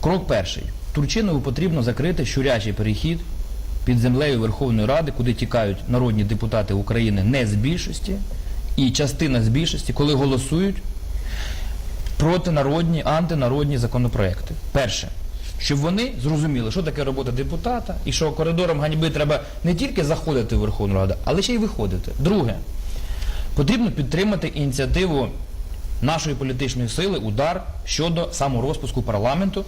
Крок перший. Турчинову потрібно закрити щурячий перехід під землею Верховної Ради, куди тікають народні депутати України не з більшості, і частина з більшості, коли голосують протинародні, антинародні законопроекти. Перше, щоб вони зрозуміли, що таке робота депутата, і що коридором ганьби треба не тільки заходити в Верховну Раду, але ще й виходити. Друге, потрібно підтримати ініціативу нашої політичної сили удар щодо саморозпуску парламенту.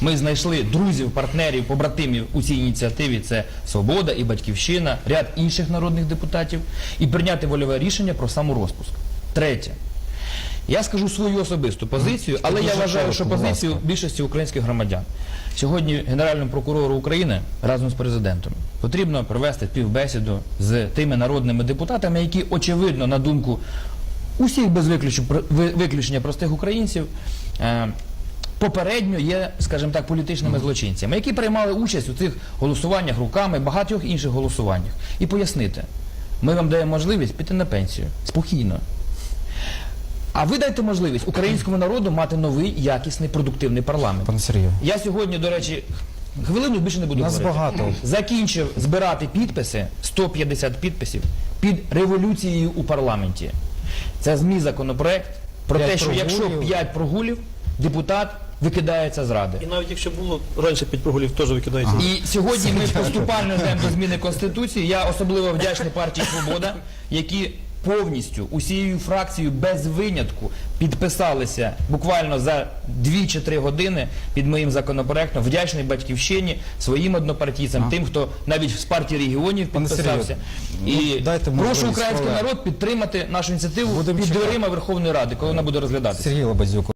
Ми знайшли друзів, партнерів, побратимів у цій ініціативі. Це Свобода і Батьківщина, ряд інших народних депутатів, і прийняти вольове рішення про саморозпуск. Третє. Я скажу свою особисту позицію, але я вважаю, що позицію більшості українських громадян. Сьогодні Генеральному прокурору України разом з президентом потрібно провести співбесіду з тими народними депутатами, які очевидно, на думку усіх без виключення, ви- виключення простих українців. е, Попередньо є, скажімо так, політичними злочинцями, які приймали участь у цих голосуваннях руками, багатьох інших голосуваннях. І пояснити, ми вам даємо можливість піти на пенсію спокійно. А ви дайте можливість українському народу мати новий, якісний, продуктивний парламент. Пане Сергію, Я сьогодні, до речі, хвилину більше не буду Нас говорити. багато. Закінчив збирати підписи, 150 підписів, під революцією у парламенті. Це ЗМІ законопроект про те, що якщо прогулів. 5 прогулів, депутат викидається з ради. І навіть якщо було раніше 5 прогулів, теж викидається. І сьогодні ми поступально йдемо до зміни Конституції. Я особливо вдячний партії Свобода, які повністю усією фракцією без винятку підписалися буквально за 2 чи 3 години під моїм законопроектом. Вдячний батьківщині, своїм однопартійцям, тим, хто навіть з партії регіонів підписався. І ну, дайте прошу український народ підтримати нашу ініціативу під дверима Верховної Ради, коли вона буде розглядатися. Сергій Лобазюк,